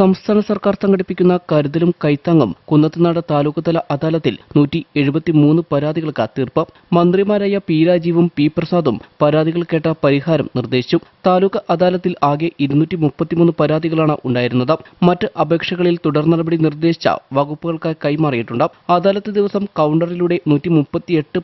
സംസ്ഥാന സർക്കാർ സംഘടിപ്പിക്കുന്ന കരുതലും കൈത്താങ്ങും കുന്നത്തുനാട് താലൂക്ക് തല അദാലത്തിൽ നൂറ്റി എഴുപത്തിമൂന്ന് പരാതികൾക്ക് തീർപ്പ്. മന്ത്രിമാരായ പി രാജീവും പി പ്രസാദും പരാതികൾ കേട്ട പരിഹാരം നിർദ്ദേശിച്ചു. താലൂക്ക് അദാലത്തിൽ ആകെ ഇരുന്നൂറ്റി മുപ്പത്തിമൂന്ന് പരാതികളാണ് ഉണ്ടായിരുന്നത്. മറ്റ് അപേക്ഷകളിൽ തുടർ നടപടി നിർദ്ദേശിച്ച വകുപ്പുകൾക്ക് കൈമാറിയിട്ടുണ്ട്. അദാലത്ത് ദിവസം കൗണ്ടറിലൂടെ നൂറ്റി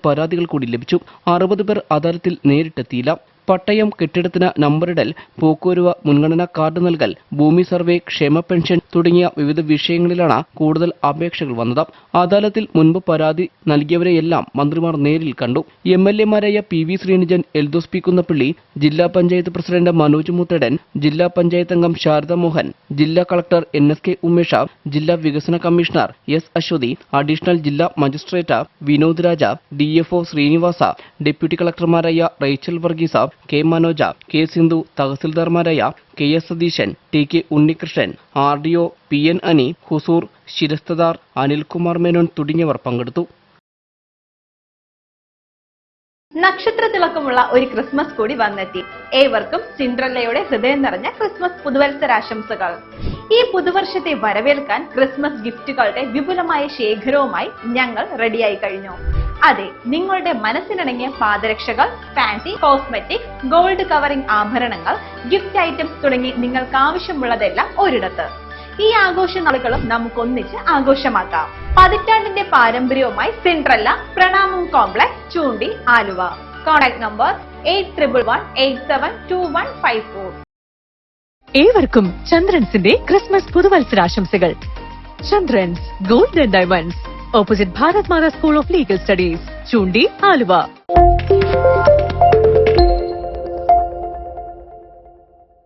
പരാതികൾ കൂടി ലഭിച്ചു. അറുപത് പേർ അദാലത്തിൽ നേരിട്ടെത്തിയില്ല. പട്ടയം കെട്ടിടത്തിന് നമ്പറിടൽ പോക്കുവരവ് മുൻഗണനാ കാർഡ് നൽകൽ ഭൂമി സർവേ ക്ഷേമ പെൻഷൻ തുടങ്ങിയ വിവിധ വിഷയങ്ങളിലാണ് കൂടുതൽ അപേക്ഷകൾ വന്നത്. അദാലത്തിൽ മുൻപ് പരാതി നൽകിയവരെയെല്ലാം മന്ത്രിമാർ നേരിൽ കണ്ടു. M L എമാരായ P V Sreenijan Eldhose P Kunnappilly ജില്ലാ പഞ്ചായത്ത് പ്രസിഡന്റ് മനോജ് മുത്തടൻ ജില്ലാ പഞ്ചായത്ത് അംഗം ശാരദ മോഹൻ ജില്ലാ collector N S K Umesh ജില്ലാ വികസന കമ്മീഷണർ എസ് അശ്വതി അഡീഷണൽ ജില്ലാ magistrate Vinod Raja D F O Srinivasa deputy കളക്ടർമാരായ Rachel Varghese K Manoj K Sindhu തഹസിൽദാർമാരായ K S Satheesan T K Unnikrishnan R D O P N Ani ഹുസൂർ ശിരസ്തദാർ അനിൽകുമാർ മേനോൻ തുടങ്ങിയവർ പങ്കെടുത്തു. നക്ഷത്ര തിളക്കമുള്ള ഒരു Christmas കൂടി വന്നെത്തി. ഏവർക്കും സിൻഡ്രല്ലയുടെ ഹൃദയം നിറഞ്ഞ ക്രിസ്മസ് പുതുവത്സരാശംസകൾ. ഈ പുതുവർഷത്തെ വരവേൽക്കാൻ ക്രിസ്മസ് ഗിഫ്റ്റുകളുടെ വിപുലമായ ശേഖരവുമായി ഞങ്ങൾ റെഡിയായി കഴിഞ്ഞു. അതെ നിങ്ങളുടെ മനസ്സിനിണങ്ങിയ പാദരക്ഷകൾ ഫാൻസി കോസ്മെറ്റിക് ഗോൾഡ് കവറിംഗ് ആഭരണങ്ങൾ ഗിഫ്റ്റ് ഐറ്റംസ് തുടങ്ങി നിങ്ങൾക്ക് ആവശ്യമുള്ളതെല്ലാം ഒരിടത്ത്. ഈ ആഘോഷ നാളുകളും നമുക്കൊന്നിച്ച് ആഘോഷമാക്കാം. പതിറ്റാണ്ടിന്റെ പാരമ്പര്യവുമായി Cinderella Pranamam complex Choondy Aluva. Contact number eight triple one eight seven two one five four ഏവർക്കും ചന്ദ്രൻസിന്റെ Christmas പുതുവത്സരാശംസകൾ. Chandrans gold diamonds opposite Bharat Mata school of legal studies Choondy Aluva.